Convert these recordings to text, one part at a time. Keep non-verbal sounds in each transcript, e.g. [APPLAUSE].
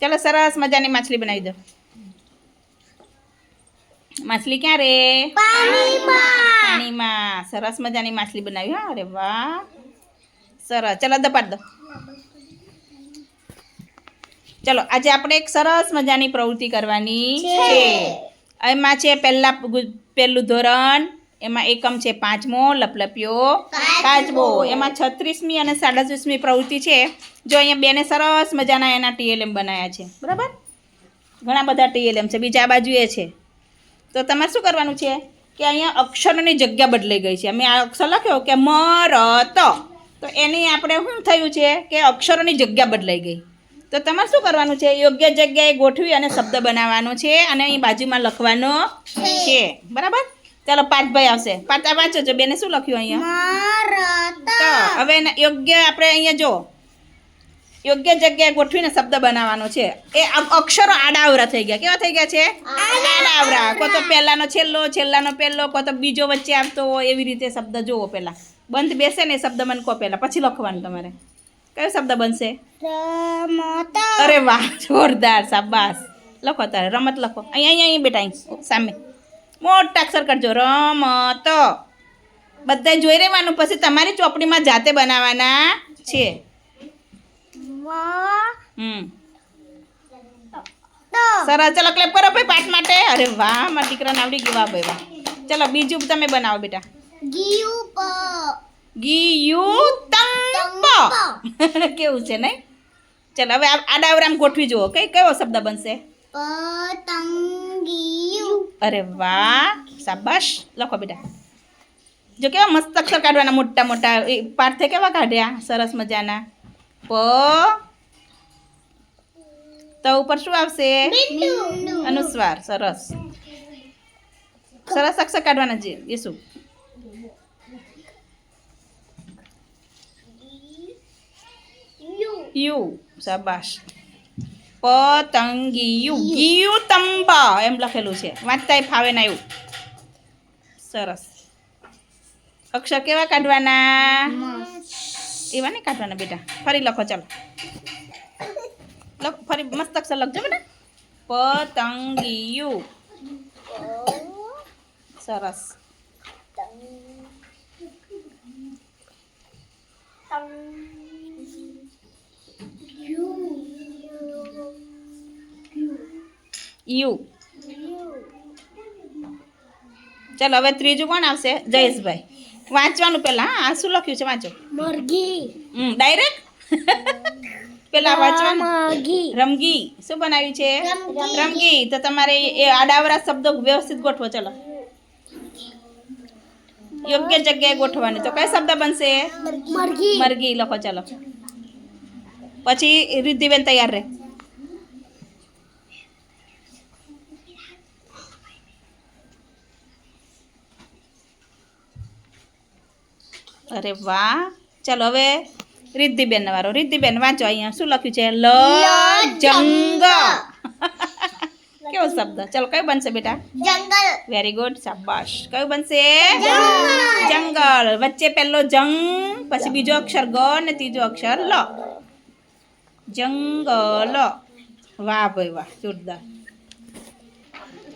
ચાલો સરસ મજાની માછલી બનાવી દો. માછલી ક્યાં રે? પાણીમાં. સરસ મજાની માછલી બનાવી હા અરે વાહ. સરસ. ચલો દપાડ દો. ચલો આજે આપણે એક સરસ મજાની પ્રવૃત્તિ કરવાની છે. એમાં છે પહેલાં પહેલું ધોરણ એમાં એકમ છે પાંચમો લપલપ્યો પાંચમો. એમાં છત્રીસમી અને સાડત્રીસમી પ્રવૃત્તિ છે. જો અહીંયા બેને સરસ મજાના એના ટીએલએમ બનાવ્યા છે. બરાબર? ઘણા બધા ટીએલએમ છે. બીજા બાજુએ છે. તો તમારે શું કરવાનું છે? કે અહીંયા અક્ષરોની જગ્યા બદલાઈ ગઈ છે. મેં આ અક્ષર લખ્યો કે મ ર ત તો એની આપણે શું થયું છે? કે અક્ષરોની જગ્યા બદલાઈ ગઈ. તો તમારે શું કરવાનું છે? યોગ્ય જગ્યાએ ગોઠવી અને શબ્દ બનાવવાનો છે અને અહીં બાજુમાં લખવાનો છે. બરાબર? ચાલો પાઠભાઈ આવશે. પાઠ વાંચો છો બેને શું લખ્યું અહીંયા? તો હવે યોગ્ય આપણે અહીંયા જો યોગ્ય જગ્યાએ ગોઠવીને શબ્દ બનાવવાનો છે. એ અક્ષરો આડાવરા થઈ ગયા. કેવા થઈ ગયા છે? આડાવરા કો તો પહેલાનો છેલ્લો છેલ્લાનો પહેલો કો તો બીજો વચ્ચે આવતો હોય એવી રીતે શબ્દ જુઓ પહેલા. બંધ બેસે ને એ શબ્દ મને કહો પહેલા. પછી લખવાનું તમારે. કયો શબ્દ બનશે? અરે વાહ જોરદાર સાબાસ લખો તારે રમત લખો. અહીંયા અહીંયા અહીં બેટા અહીં સામે. મોટા અક્ષર કરજો. રમત. બધા જોઈ રહેવાનું પછી તમારી ચોપડીમાં જાતે બનાવવાના છે. સરસ. ચલો ક્લેપ કરો ભાઈ પાઠ માટે. અરે વાહ મારા દીકરાને આવડી ગયું વાહ ભાઈ વાહ ચલો બીજું તમે બનાવો બેટા. [LAUGHS] કેવું છે નહીં? ચલો હવે આ આડાવરામ ગોઠવી જુઓ. કઈ કયો શબ્દ બનશે? અરે વાહ શાબાશ લખો બેટા. જો કેવા મસ્ત અક્ષર કાઢવાના મોટા મોટા એ પાઠે કેવા કાઢ્યા? સરસ મજાના. પ તો ઉપર શું આવશે? અનુસ્વાર સરસ. સરસ અક્ષર કાઢવાના જે એ શું? યુ શાબાશ. પતંગિયું. ગિયું તંબા. એમ લખેલું છે. વાંચતાય ફાવે ના એવું. સરસ. અક્ષર કેવા કાઢવાના? એવા નહીં કાઢવાના બેટા. ફરી લખો ચાલો. લખો ફરી મસ્ત અક્ષર લખજો બેટા. પતંગિયું. સરસ. યુ. ચાલો હવે ત્રીજું કોણ આવશે? જયેશભાઈ. વાંચવાનું પહેલા હા આ શું લખ્યું છે? વાંચો. હમ ડાયરેક્ટ? પેલા વાંચવાનું. રમગી શું બનાવ્યું છે. રમગી તો તમારે એ આડાવરા શબ્દો વ્યવસ્થિત ગોઠવો ચલો. યોગ્ય જગ્યાએ ગોઠવાની તો કઈ શબ્દ બનશે? મરઘી. લખો ચલો. પછી રિદ્ધિબેન તૈયાર રહે. અરે વાહ. ચાલો હવે રિદ્ધિબેન વાળો રિદ્ધિબેન વાંચો અહીંયા. શું લખ્યું છે? લ જંગ. કેવો શબ્દ? ચાલો કયું બનશે બેટા? જંગલ. વેરી ગુડ શાબાશ. કયું બનશે? જંગલ. વચ્ચે પહેલો જંગ પછી બીજો અક્ષર ગ ને ત્રીજો અક્ષર લ. જંગલ. વાહ ભાઈ વાહ. જોરદાર.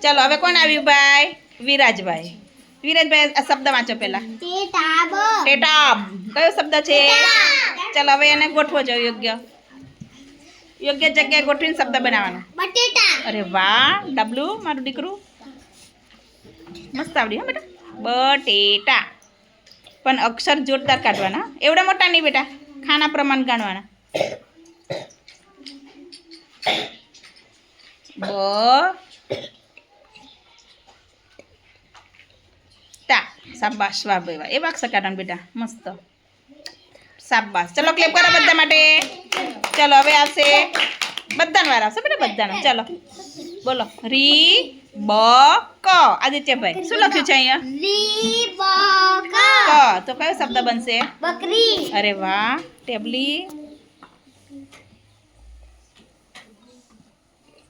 ચાલો હવે કોણ આવ્યું ભાઈ? વિરાજભાઈ. વિરાજભાઈ આ શબ્દ વાંચો પહેલા ટેટાબ ટેટાબ કયો શબ્દ છે ચાલો હવે એને ગોઠવો જો યોગ્ય યોગ્ય જગ્યાએ ગોઠવીને શબ્દ બનાવવાનો બટેટા અરે વાહ ડબલું મારું દીકરું મસ્ત આવડી હા બેટા બટેટા પણ અક્ષર જોરદાર કાઢવાના એવડા મોટા નહીં બેટા ખાના પ્રમાણ ગાણવાના બ શાબાશ વાહ ભાઈ વાહ એવા અક્ષર કાઢવાના બેટા. મસ્ત. સાબાસ ચલો ક્લેપ કરો બધા માટે. ચલો હવે આવશે. બધાને વાર આવશે બેટા બધાનો. ચલો. બોલો. રી બ ક આદિત્યભાઈ શું લખ્યું છે અહીંયા? રીબક ક. તો કયો શબ્દ બનશે? બકરી. અરે વાહ. ટેબલી.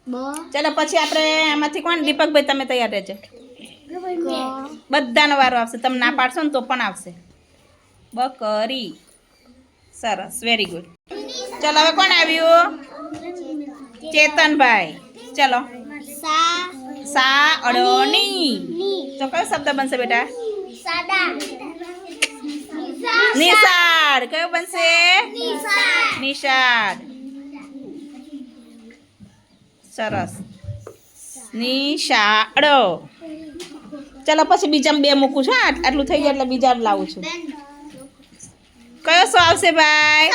બ. ચલો પછી આપણે આમાંથી કોણ? દીપકભાઈ તમે તૈયાર રહેજો. બધાનો વારો આવશે. તમે ના પાડશો ને તો પણ આવશે. બકરી. સરસ. વેરી ગુડ ચલો, હવે કોણ આવ્યું? ચેતનભાઈ. ચલો. સા, અડોની. તો કયો શબ્દ બનશે બેટા? નિશાળ કયો બનશે? નિશાળ સરસ. નિશાળો ચલો પછી બીજા બે મૂકું છું આટલું થઈ જાય એટલે બીજા લાવું છું. કયો શું આવશે ભાઈ?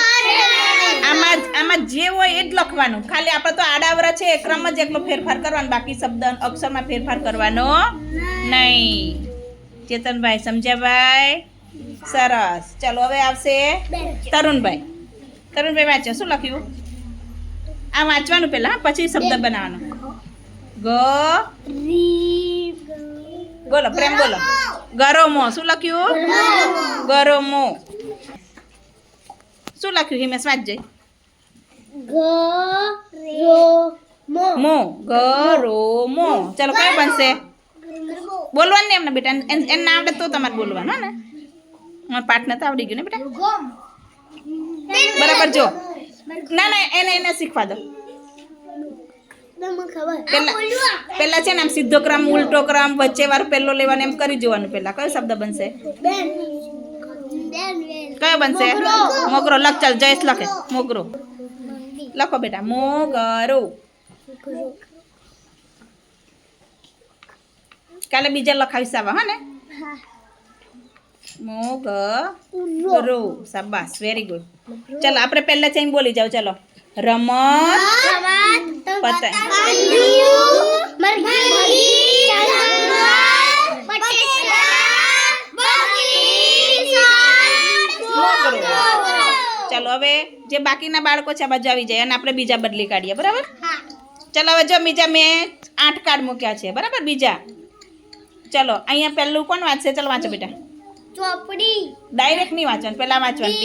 આમાં આમાં જે હોય એ જ લખવાનું. ખાલી આપણે તો આડાવરા છે ક્રમ જ એકલો ફેરફાર કરવાનો બાકી શબ્દ અક્ષરમાં ફેરફાર કરવાનો. નહીં. ચેતનભાઈ સમજ્યા ભાઈ સરસ. ચાલો હવે આવશે તરુણભાઈ. તરુણભાઈ વાંચો શું લખ્યું? આ વાંચવાનું પહેલાં હા, પછી શબ્દ બનાવવાનો. ગ રી બોલો પ્રેમ બોલો. ગરોમો શું લખ્યું? ગરોમો. શું લખ્યું હિમેશ? વાંચજે. મો મો ગરોમો. ચાલો કઈ બનશે? બોલવાનું એમને બેટા. એન- ના આવડે તો તમારે બોલવાનું હો ને? મને પાઠ નથી આવડી ગયું ને બેટા? બરાબર જો. ના ના એને એને શીખવા દો. પેલા પેલા છે ને આમ સીધો ક્રમ, ઉલટો ક્રમ, વચ્ચે વાર પહેલો લેવાનો, એમ કરી જોવાનું પેલા. કયો શબ્દ બનશે? બેન બેન બેન કયો બનશે? મોગરો. લખ, ચાલ, જયેશ લખે. મોગરો. લખો બેટા. મોગરો. કાલે બીજા લખાવીશ આવા, હા ને? મોગરો. સાબાસ વેરી ગુડ ચલો, આપણે પહેલા જઈને બોલી જાવ ચલો. રમત પતંગ. ચાલો હવે જે બાકીના બાળકો છે બાજુ આવી જાય અને આપણે બીજા બદલી કાઢીએ બરાબર? ચાલો હવે જો બીજા મેં આઠ કાર્ડ મૂક્યા છે બરાબર બીજા? ચલો અહીંયા પહેલું કોણ વાંચશે? ચલો વાંચો બેટા. ચોપડી ડાયરેક્ટ નહીં વાંચવાનું પહેલા વાંચવાનું.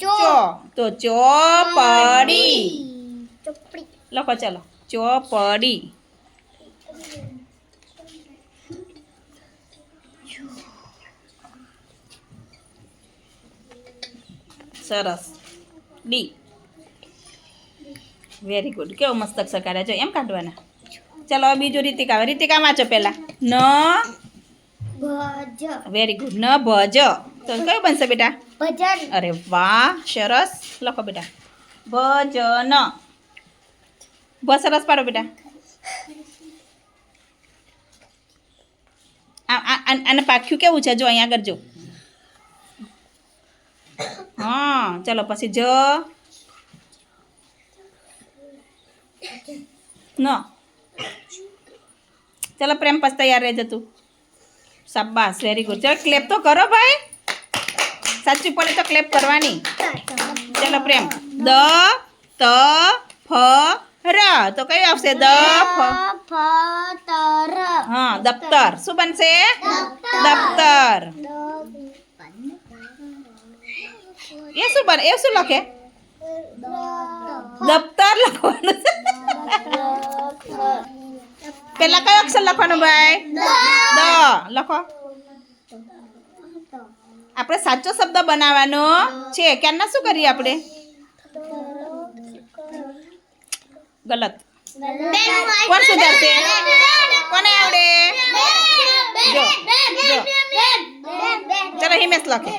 ચો. તો ચોપડી ચોપડી લખો ચલો ચોપડી સરસ ડી વેરી ગુડ કેવો મસ્ત અક્ષર કાઢ્યા જો એમ કાઢવાના ચલો હવે બીજું રીતિકા હવે રીતિકા વાંચો પહેલા ન ભજ વેરી ગુડ ન ભજ તો કયું બનશે બેટા ભજન અરે વાહ સરસ લખો બેટા ભજન બ સરસ પાડો બેટા આને પાખ્યું કેવું છે જો અહીંયા આગળ જો હા ચલો પછી જ ન ચલો પ્રેમ પછી તૈયાર રહેજે તું શાબાશ વેરી ગુડ ચલો ક્લેપ તો કરો ભાઈ સાચું પડે તો ક્લેપ કરવાની ચલો પ્રેમ દ ત ફ ર. તો કયો આવશે? દ ફ. ફતર હા દફતર. શું બનશે? દફતર. એ શું બને? એ શું લખે? દફતર. લખવાનું. પેલા કયો અક્ષર લખવાનું ભાઈ? દ. લખો. આપણે સાચો શબ્દ બનાવવાનો છે. ક્યારના શું કરીએ આપણે? ગલત. કોણ સુધારશે? કોને આવડે? જો, જો. ચલો હિમેશ લખે.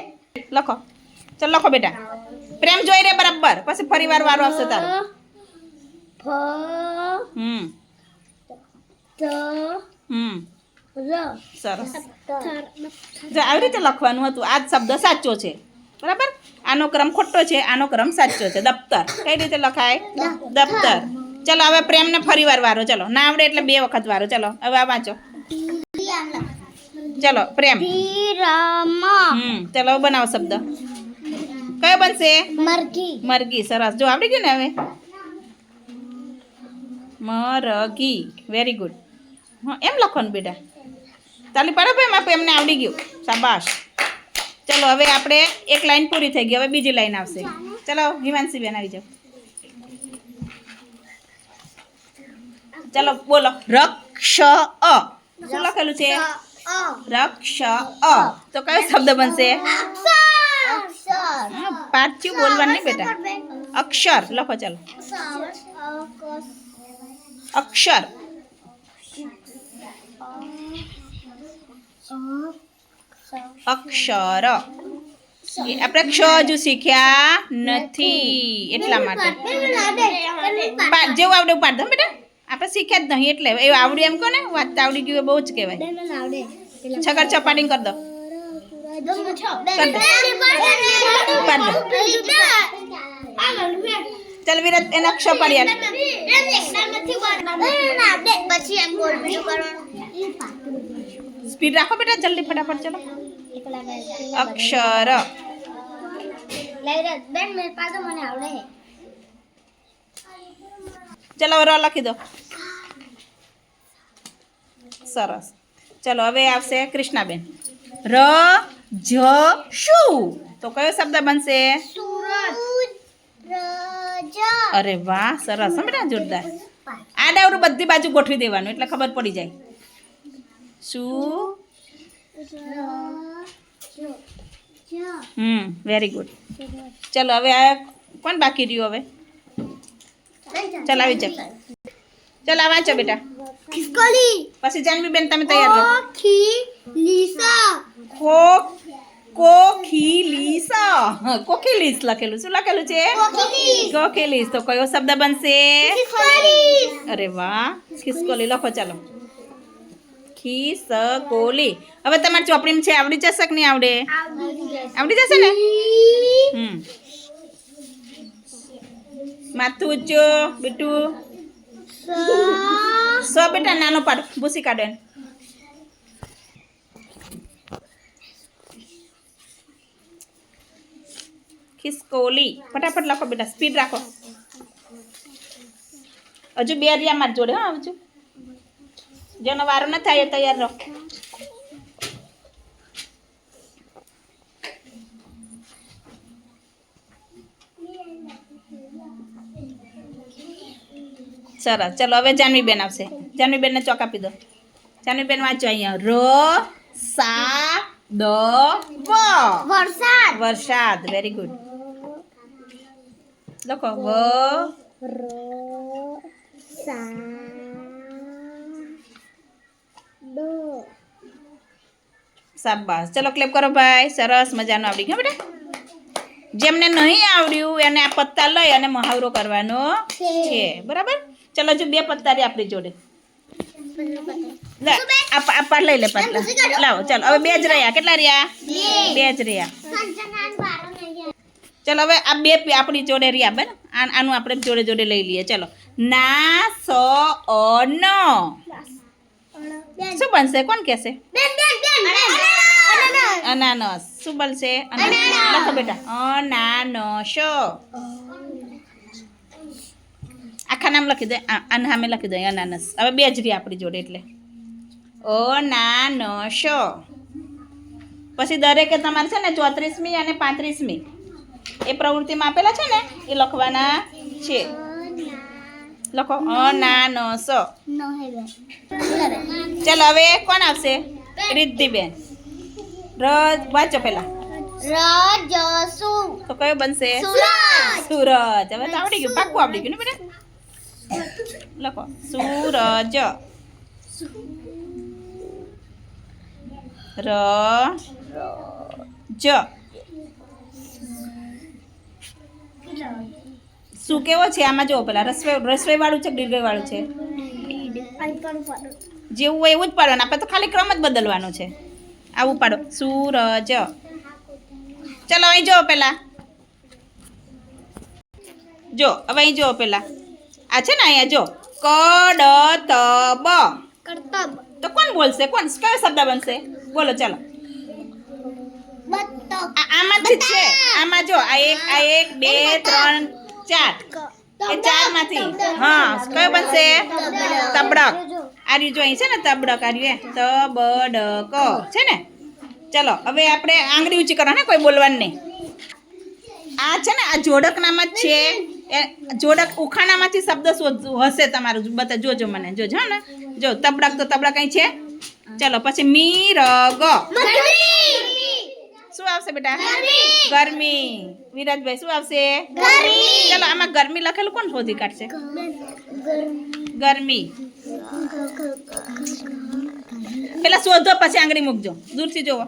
લખો. ચલો લખો બેટા. પ્રેમ જોઈ રે બરાબર. પછી ફરી વાર વારો આવશે તારો. હમ. હમ. સરસ. જો આવી રીતે લખવાનું હતું. આ શબ્દ સાચો છે. બરાબર? આનો ક્રમ ખોટો છે આનો ક્રમ સાચો છે. દફતર. કઈ રીતે લખાય? દફતર. ચલો હવે પ્રેમને ફરી વાર વારો. ચલો ના આવડે એટલે બે વખત વારો. ચલો હવે આ વાંચો. ચલો પ્રેમ. ચલો બનાવો શબ્દ. કયો બનશે? મરઘી. મરઘી સરસ. જો આવડી ગયું ને હવે? મરઘી. વેરી ગુડ હા એમ લખવાનું બેટા. તાલી પડે ભાઈ માપ એમને આવડી ગયું. શાબાશ. ચલો હવે આપણે એક લાઈન પૂરી થઈ ગઈ. હવે બીજી લાઈન આવશે. ચલો હિમાંશી બેન આવી જાઓ. ચલો બોલો. રક્ષ અ. શું લખેલું છે? રક્ષ અ. તો કયો શબ્દ બનશે? પાછું બોલવાનું નહીં બેટા. અક્ષર લખો ચાલો. અક્ષર. અક્ષર. આપણે ક્ષ હજુ શીખ્યા નથી એટલા માટે. જેવું આવડે પાડ દો બેટા. આપણે શીખ્યા જ નહીં એટલે. એવું આવડ્યું એમ કહો ને વાંચતા આવડી ગયું બહુ જ કહેવાય. છગર ચપાટી કરી દો. ચાલ વિરાટ એના ક્ષ પાડી આલ. પછી એમ બોલ બીજું કરવાનું સ્પીડ રાખો બેટા જલ્દી ફટાફટ ચલો. અક્ષર. બેન મેં પાછો મને આવડે. ચલો ર લખી દો. સરસ. ચલો હવે આવશે કૃષ્ણાબેન. ર જ શું? તો કયો શબ્દ બનશે? અરે વાહ સરસ. બેટા જોરદાર. આડાવડું બધી બાજુ ગોઠવી દેવાનું એટલે ખબર પડી જાય. શું? હમ વેરી ગુડ ચલો હવે આ કોણ બાકી રહ્યું હવે? ચાલ આવી જાવ ચાલ આ વાંચો બેટા ખિસકોલી પછી જાનવી બેન તમે તૈયાર રહો ખી લીસા કો કોખીલીસ કોખીલીસ લખેલું શું લખેલું છે કોખીલીસ. કોખીલીસ તો કયો શબ્દ બનશે ખિસકોલી અરે વાહ ખિસકોલી લખો ચાલો ખિસકોલી હવે તમારી ચોપડીમાં છે આવડી જશે કે નહીં આવડે આવડી જશે ને હમ માથું ઊંચો બીટુ સો બેટા નાનો પાડ ભૂસી કાઢો એને. ખિસકોલી ફટાફટ લખો બેટા સ્પીડ રાખો હજુ બે રહ્યા મારી જોડે હા આવજો જેનો વારો ન થાય એ તૈયાર રહો સરસ. ચલો હવે જાનવીબેન આવશે. જાનવીબેનને ચોક આપી દો. જાનવીબેન વાંચો અહીંયા. ર સા દ વ. વરસાદ. વરસાદ. વેરી ગુડ લખો. વ સા દો. શાબાશ. ચલો ક્લેપ કરો ભાઈ. સરસ મજાનું આવડી ગયું બેટા. જેમને નહીં આવડ્યું એને આ પત્તા લઈ અને મહાવરો કરવાનો છે. બરાબર? ચલો જો બે પત્તા રે આપણી જોડે. લઈ લે પાટલા લાવો, ચાલો, હવે બે જ રહ્યા. કેટલા રહ્યા? બે જ રહ્યા. ચલો, હવે આ બે આપણી જોડે રહ્યા બેન આનું આપણે જોડે જોડે લઈ લઈએ. ચલો. ના, સ, અ, ન. શું બનશે? કોણ કહેશે? અનાનસ. શું બનશે? લખો બેટા. અનાનસ. આખા નામ લખી દે. આના સામે લખી દે અનાનસ હવે બે જ રહી આપણી જોડે એટલે. ઓ અનાનસ પછી દરેકે તમારે છે ને ચોત્રીસમી અને પાંત્રીસમી. એ પ્રવૃત્તિમાં આપેલા છે ને એ લખવાના છે. લખો અ ના ન બેન ચાલો હવે કોણ આવશે? રિદ્ધિબેન. ર વાંચો પેલા તો કયો બનશે? સુરજ. સૂરજ. હવે તો આવડી ગયું પાક્કું આવડી ગયું ને બેટા? લખો. સૂરજ. ર. જ. શું કેવો છે? આમાં જો પેલા. રસોઈ રસોઈ વાળું છે દીર્ઘ વાળું છે? જેવું હોય એવું જ પાડવાનું. આપણે તો ખાલી ક્રમ જ બદલવાનો છે. આવું પાડો. સૂરજ. ચલો, અહીં જો પેલા. જો હવે અહીં જો પેલા. આ છે ને અહીંયા જો ક ડ કરતબ તો કોણ બોલશે? કોણ? કયો શબ્દ બનશે? બોલો ચાલો. આમાંથી જ છે. આમાં જો આ એક આ એક બે ત્રણ ચાર. એ ચારમાંથી. હા કયો બનશે? તબડક. આર્યું જો. અહીં છે ને તબડક આર્યું એ તબડક. છે ને? ચલો હવે આપણે આંગળી ઊંચી કરો ને? કોઈ બોલવાનું નહીં. આ છે ને આ જોડકનામાં જ છે. એ જોડક ઉખાણામાંથી શબ્દ હશે તમારું. બધા જોજો મને. જોજો ને. જો તબડક તો તબડક અહીં છે. ચલો પછી મી ર ગ. શું આવશે બેટા? ગરમી. ગરમી વિરાજભાઈ શું આવશે. ચલો આમાં ગરમી લખેલું કોણ શોધી કાઢશે? ગરમી. પેલા શોધો પછી આંગળી મૂકજો. દૂરથી જોવો.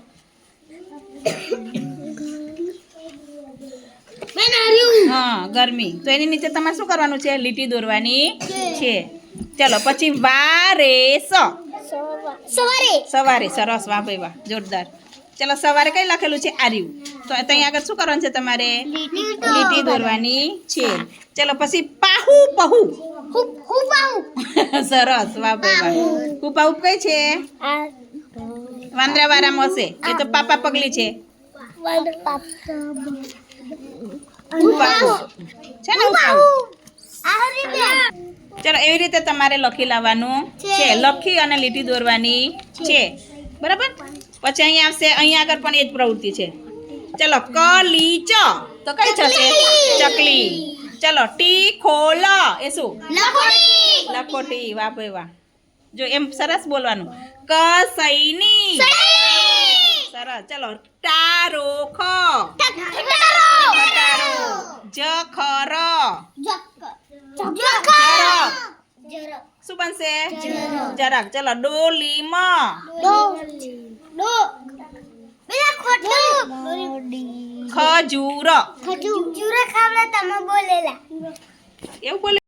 હા ગરમી. તો એની નીચે તમારે શું કરવાનું છે? લીટી દોરવાની છે. ચલો પછી વારે સ. સવારે. સવારે સરસ વાહ ભાઈ વાહ જોરદાર. ચલો સવારે કઈ લખેલું છે? આર્યું. તો ત્યાં આગળ શું કરવાનું છે તમારે? લીટી દોરવાની. છે. ચલો પછી પાહુ પહુ. [LAUGHS] સરસ વાહ ભાઈ વાહ. ઉપ કઈ છે? આ વાંદરાવાળામાં હશે. એ તો પાપા પગલી છે. છે ને ચલો એવી રીતે તમારે લખી લાવવાનું. છે. લખી અને લીટી દોરવાની. છે. બરાબર? પછી અહીંયા આવશે અહીંયા આગળ પણ એ જ પ્રવૃત્તિ છે. ચલો કલી ચ તો કઈ થશે? ચકલી. ચલો ટી ખોલ. એ શું? લખોટી. વાહ ભાઈ વાહ. જો એમ સરસ બોલવાનું. ક સૈની. સરસ. ચલો ટારો ખ. ઠઠારો ખટારો જ ખર જક જક જરાક જરક શું બનશે જરાક. ચલો ડોલી મ ખજૂર ખજૂર ખાવડા તમે બોલેલા એવું બોલે